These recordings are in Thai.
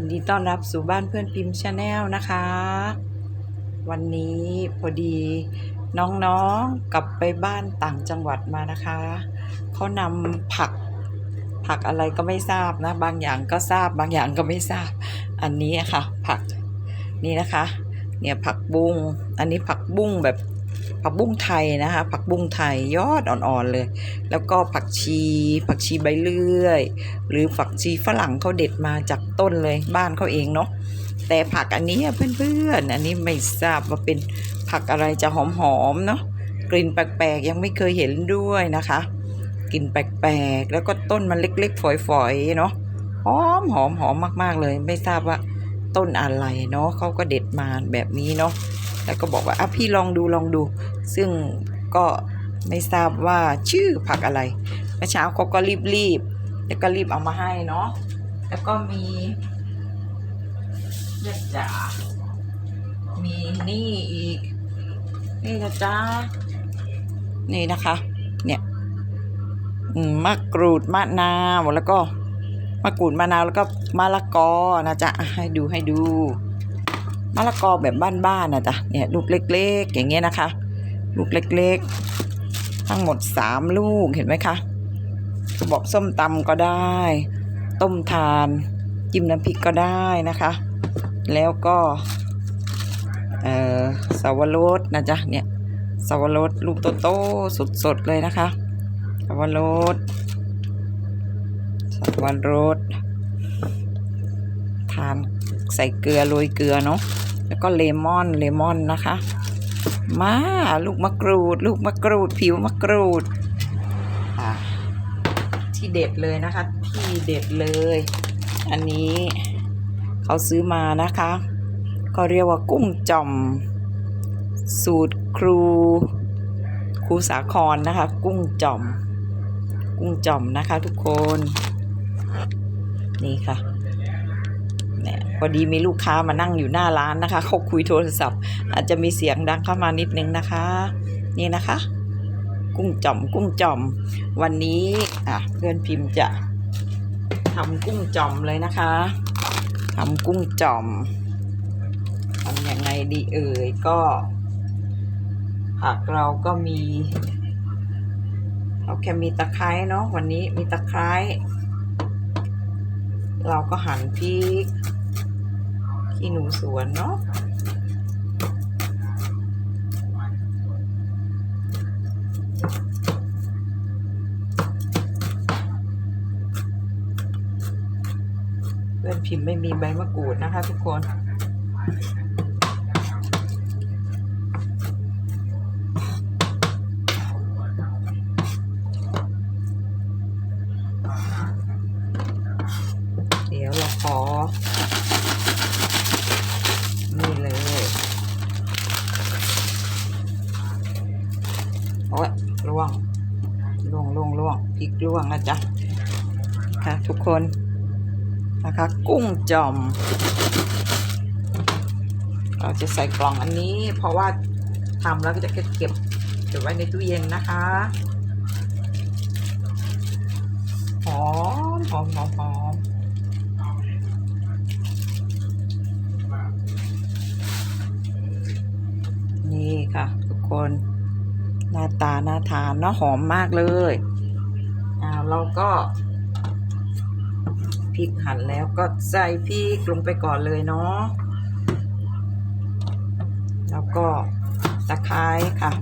ยินดีต้อนรับสู่บ้านเพื่อนพิมพ์ชาแนลนะคะ วันนี้พอดีน้องๆกลับไปบ้านต่างจังหวัดมานะคะเขานำผักผักอะไรก็ไม่ทราบนะ บางอย่างก็ทราบบางอย่างก็ไม่ทราบ อันนี้ค่ะ ผักนี่นะคะ เนี่ยผักบุ้งอันนี้ผักบุ้งแบบ ผักบุ้งไทยนะคะ ผักบุ้งไทยยอดอ่อนๆเลย แล้วก็ผักชี ผักชีใบเลื่อย หรือผักชีฝรั่งเขาเด็ดมาจากต้นเลยบ้านเขาเองเนาะแต่ผักอันนี้เพื่อนๆ อันนี้ไม่ทราบว่าเป็นผักอะไรจะหอมๆเนาะกลิ่นแปลกๆยังไม่เคยเห็นด้วยนะคะกลิ่นแปลกๆ แล้วก็ต้นมันเล็กๆ ฝอยๆเนาะหอมหอมหอมมากๆเลย ไม่ทราบว่าต้นอะไรเนาะเขาก็เด็ดมาแบบนี้เนาะแล้วก็บอกว่าอะพี่ลองดูลองดู ซึ่งก็ไม่ทราบว่าชื่อผักอะไรเมื่อเช้าเขาก็รีบๆแล้วก็รีบเอามาให้เนาะแล้วก็มีเลือดจ๋ามีนี่อีก นี่นะจ๊ะนี่นะคะ เนี่ยมะกรูดมะนาวแล้วก็มะกรูดมะนาวแล้วก็มะละกอนะจ๊ะให้ดูให้ดูมะละกอแบบบ้านๆนะจ๊ะเนี่ยลูกเล็ก ๆ อย่างเงี้ยนะคะ ลูกเล็กๆ ทั้งหมดสามลูกเห็นไหมคะบอกส้มตำก็ได้ ต้มทานจิ้มน้ำพริกก็ได้นะคะ แล้วก็เอ่อสวรสนะจ๊ะเนี่ยสวรสลูกโตๆสดๆเลยนะคะสวรสสวรสทานใส่เกลือโรยเกลือเนาะแล้วก็เลมอนเลมอนนะคะ มา ลูกมะกรูด ลูกมะกรูด ผิวมะกรูดอ่าที่เด็ดเลยนะคะ ที่เด็ดเลย อันนี้เขาซื้อมานะคะก็เรียกว่ากุ้งจ่อม สูตรครูครูสาครนะคะ กุ้งจ่อม กุ้งจ่อมนะคะทุกคน นี่ค่ะ พอดีมีลูกค้ามานั่งอยู่หน้าร้านนะคะเขาคุยโทรศัพท์ อาจจะมีเสียงดังเข้ามานิดนึงนะคะ นี่นะคะ กุ้งจ่อม กุ้งจ่อม วันนี้อะเพื่อนพิมพ์จะทำกุ้งจ่อมเลยนะคะทำกุ้งจ่อมทำยังไงดีเอ่ยก็ผักเราก็มีเราแค่มีตะไคร้เนาะวันนี้มีตะไคร้เราก็หั่นพริก ขี้หนูสวนเนาะเพื่อนพิมพ์ไม่มีใบมะกรูดนะคะทุกคน ล่วงล่วงล่วงพริกล่วงนะจ๊ะค่ะทุกคนนะคะ กุ้งจอม เราจะใส่กล่องอันนี้ เพราะว่าทำแล้วก็จะเก็บเก็บเก็บไว้ในตู้เย็นนะคะหอมหอมหอมหอมนี่ค่ะ ทุกคน หน้าตาน่าทานเนาะหอมมากเลยอ่าเราก็พริกหั่นแล้วก็ใส่พริกลงไปก่อนเลยเนาะแล้วก็ตะไคร้ค่ะ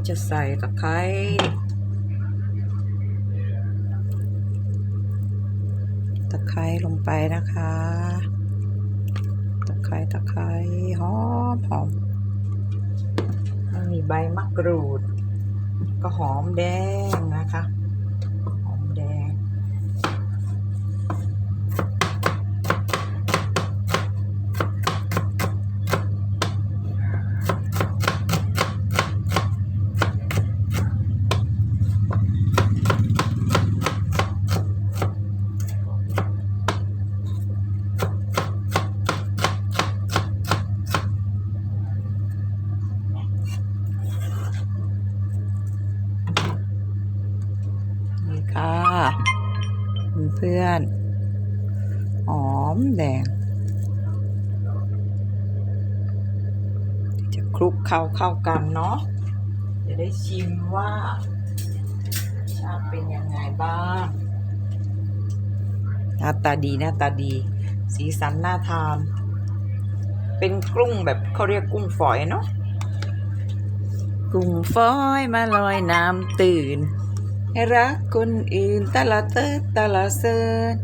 ก็จะใส่ตะไคร้ตะไคร้ลงไปนะคะ ตะไคร้ตะไคร้หอมหอมมีใบมะกรูด ก็หอมแดงนะคะ จะคลุกเข้าเข้ากันเนาะจะได้ชิมว่าชาเป็นยังไงบ้างหน้าตาดีหน้าตาดี สีสันน่าทาน เป็นกุ้งแบบเขาเรียกกุ้งฝอยเนาะกุ้งฝอยมาลอยน้ำตื่นให้รักคนอื่นตะละเติดตะละเซิน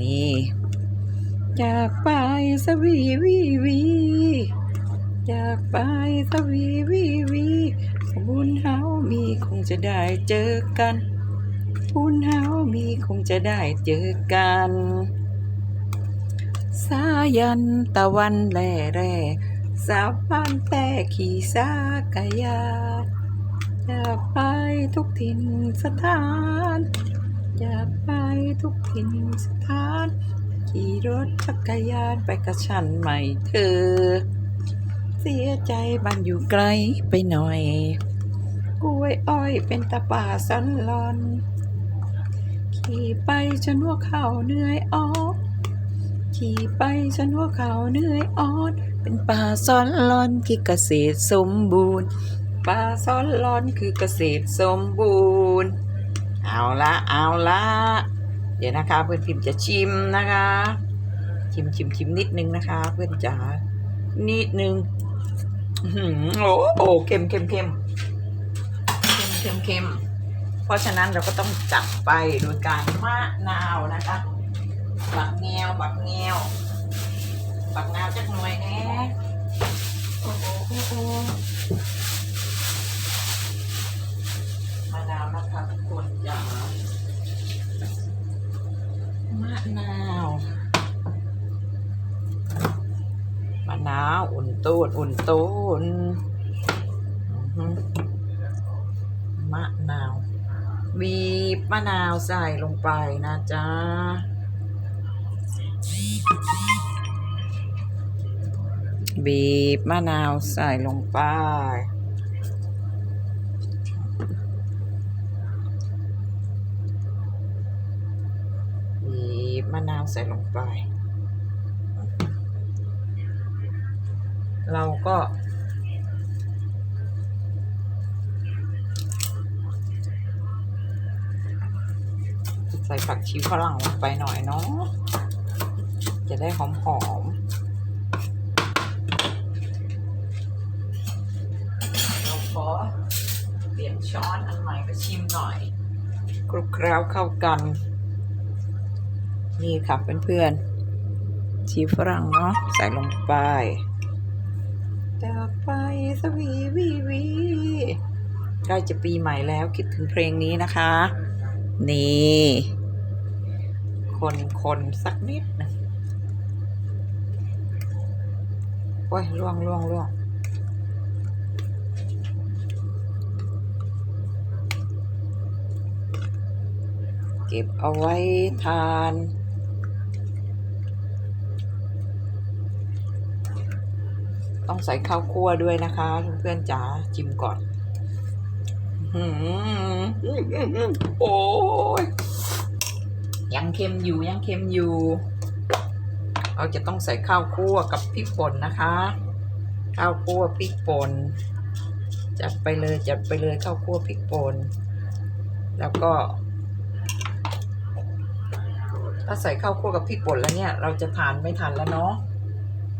นี่อยากไปสวีวีวี สวีวีวีบุญเฮามีคงจะได้เจอกันบุญเฮามีคงจะได้เจอกัน สายันตะวันแร่แร่สาวบ้านแต่ขี่สากยาอยากไปทุกถิ่นสถาน อยากไปทุกถิ่นสถาน ขี่รถจักรยานไปกับฉันใหม่เธอ เสียใจบ้านอยู่ไกลไปหน่อย กล้วยอ้อยเป็นตาป่าสันลอน ขี่ไปจนหัวเข่าเหนื่อยออกขี่ไปจนหัวเข่าเหนื่อยออนเป็นป่าซ้อนลอนที่เกษตรสมบูรณ์ ป่าซ้อนลอนคือเกษตรสมบูรณ์ เอาละเอาละเดี๋ยวนะคะเพื่อนพิมพ์จะชิมนะคะ ชิมชิมชิมนิดนึงนะคะ เพื่อนจ๋า นิดนึงโอ้โหเค็มเค็มเค็มเค็มเค็มเค็มเพราะฉะนั้นเราก็ต้องจับไปโดยการมะนาวนะคะบักแงวบักแงวบักนาวจักหน่วยแน่โอ้โหโอ้โหมะนาวนะคะทุกคนจ๋ามะนาว นาวอุ่นตูนอุ่นตูนมะนาวบีบมะนาวใส่ลงไปนะจ๊ะบีบมะนาวใส่ลงไปบีบมะนาวใส่ลงไป เราก็ ใส่ผักชีฝรั่งลงไปหน่อยเนาะจะได้หอมหอมเราขอเปลี่ยนช้อนอันใหม่มาชิมหน่อยคลุกเคล้าเข้ากัน นี่ค่ะเพื่อนๆชีฝรั่งเนาะใส่ลงไป จากไปสวีวีวีใกล้จะปีใหม่แล้วคิดถึงเพลงนี้นะคะ นี่ คนคนสักนิดนึงโอ้ยล่วงล่วงล่วงเก็บเอาไว้ทาน ต้องใส่ข้าวคั่วด้วยนะคะเพื่อนๆจ๋าจิมก่อนโอ้ยยังเค็มอยู่ยังเค็มอยู่ เราจะต้องใส่ข้าวคั่วกับพริกป่นนะคะ ข้าวคั่วพริกป่นจัดไปเลยจัดไปเลยข้าวคั่วพริกป่นแล้วก็ ถ้าใส่ข้าวคั่วกับพริกป่นแล้วเนี่ย เราจะทานไม่ทันแล้วเนาะ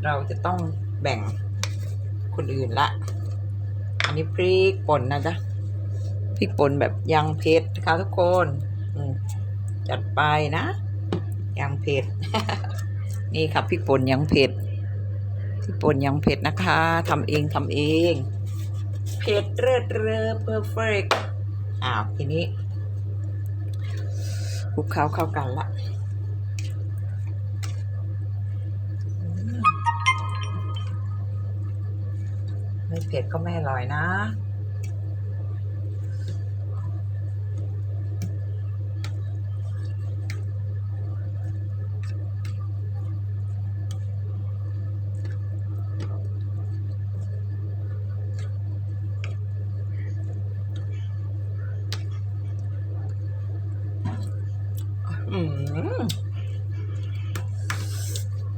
เราจะต้องแบ่ง คนอื่นละ อันนี้พริกป่นนะจ๊ะพริกป่นแบบยังเผ็ดนะคะทุกคนจัดไปนะยังเผ็ด นี่ครับพริกป่นยังเผ็ดพริกป่นยังเผ็ดนะคะทำเองทำเองเผ็ดเลิศเรอเพอร์เฟกอ้าวทีนี้คลุกเคล้าเข้ากันละ ไม่เผ็ดก็ไม่อร่อยนะอืม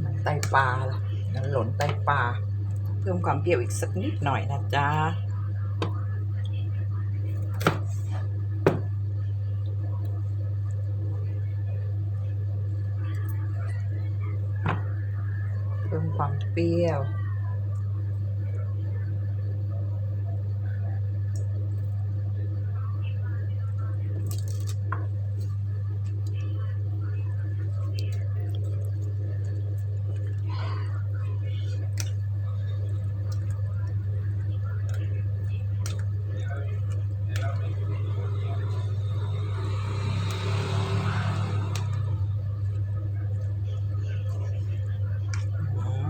มันไตปลาล่ะงั้นหล่นไตปลา เพิ่มความเปรี้ยวอีกสักนิดหน่อยนะจ๊ะ เพิ่มความเปรี้ยว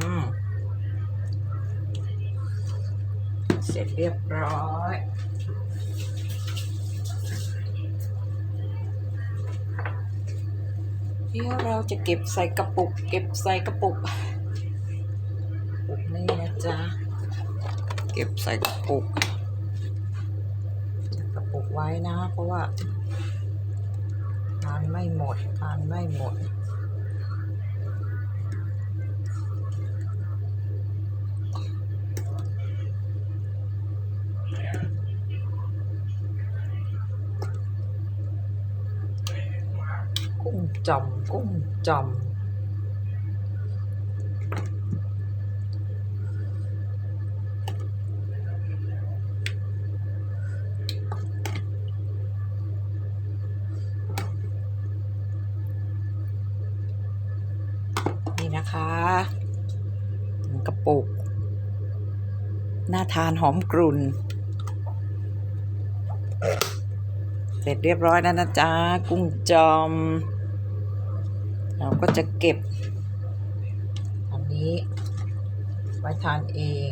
อืมเส ร็จเรียบร้อยเดี๋ยวเราจะเก็บใส่กระปุก เก็บใส่กระปุกปุกนี่นะจ๊ะ เก็บใส่กระปุกจัดกระปุกไว้นะ เพราะว่าทานไม่หมดทานไม่หมด กุ้งจอมกุ้งจอมนี่นะคะกระปุก น่าทานหอมกรุ่น เสร็จเรียบร้อยแล้วนะจ๊ะ กุ้งจอม เราก็จะเก็บ อันนี้ ไว้ทานเอง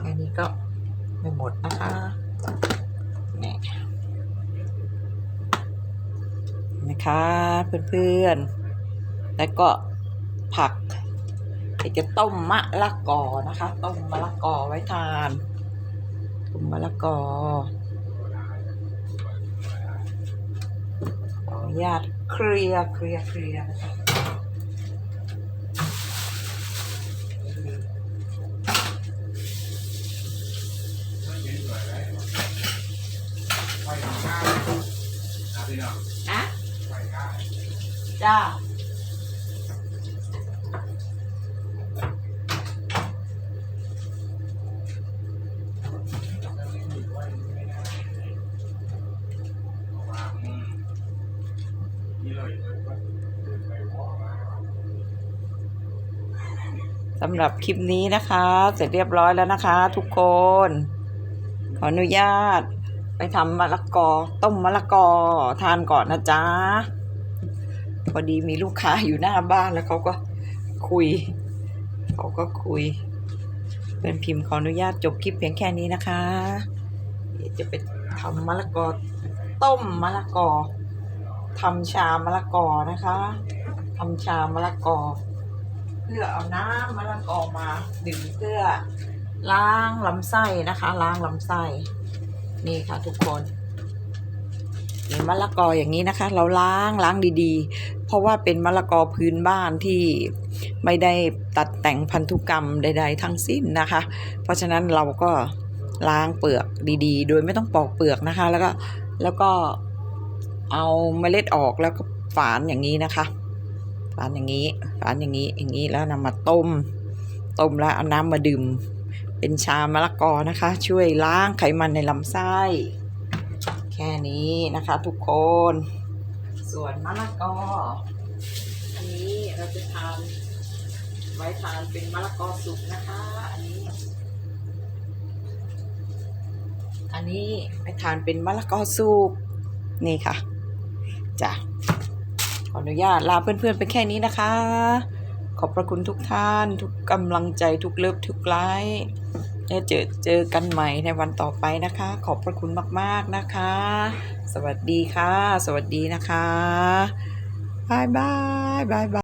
แค่นี้ก็ไม่หมดนะคะนี่นะคะเพื่อนๆ แล้วก็ผักเดี๋ยวจะต้มมะละกอนะคะ ต้มมะละกอไว้ทาน ต้มมะละกอขออนุญาตเคลียร์เคลียร์เคลียร์นะคะอะจ้า สำหรับคลิปนี้นะคะ เสร็จเรียบร้อยแล้วนะคะ ทุกคน ขออนุญาต ไปทำมะละกอ ต้มมะละกอทานก่อนนะจ๊ะพอดีมีลูกค้าอยู่หน้าบ้านแล้วเขาก็คุย เขาก็คุย เป็นพิมพ์ขออนุญาตจบคลิปเพียงแค่นี้นะคะจะไปทำมะละกอ ต้มมะละกอทำชามะละกอนะคะทำชามะละกอ เพื่อเอาน้ำมะละกอมาดื่มเพื่อล้างลำไส้นะคะ ล้างลำไส้ นี่ค่ะทุกคนนี่มะละกออย่างนี้นะคะ เราล้างล้างดีๆ เพราะว่าเป็นมะละกอพื้นบ้านที่ไม่ได้ตัดแต่งพันธุกรรมใด ๆ ทั้งสิ้นนะคะ เพราะฉะนั้นเราก็ล้างเปลือกดีๆ โดยไม่ต้องปอกเปลือกนะคะ แล้วก็แล้วก็เอาเมล็ดออกแล้วก็ฝานอย่างนี้นะคะ ฝานอย่างนี้ฝานอย่างนี้อย่างนี้แล้วนำมาต้ม ต้มแล้วเอาน้ำมาดื่ม เป็นชามะละกอนะคะ ช่วยล้างไขมันในลำไส้ แค่นี้นะคะทุกคน ส่วนมะละกอ อันนี้เราจะทานไว้ทานเป็นมะละกอสุกนะคะ อันนี้ อันนี้ไปทานเป็นมะละกอสุกนี่ค่ะจ้ะ ขออนุญาตลาเพื่อนๆไปแค่นี้นะคะ ขอบพระคุณทุกท่าน ทุกกำลังใจทุกเลิฟทุกไลค์แล้วเจอเจอกันใหม่ในวันต่อไปนะคะ ขอบพระคุณมากๆนะคะ สวัสดีค่ะ สวัสดีนะคะบายบายบายบาย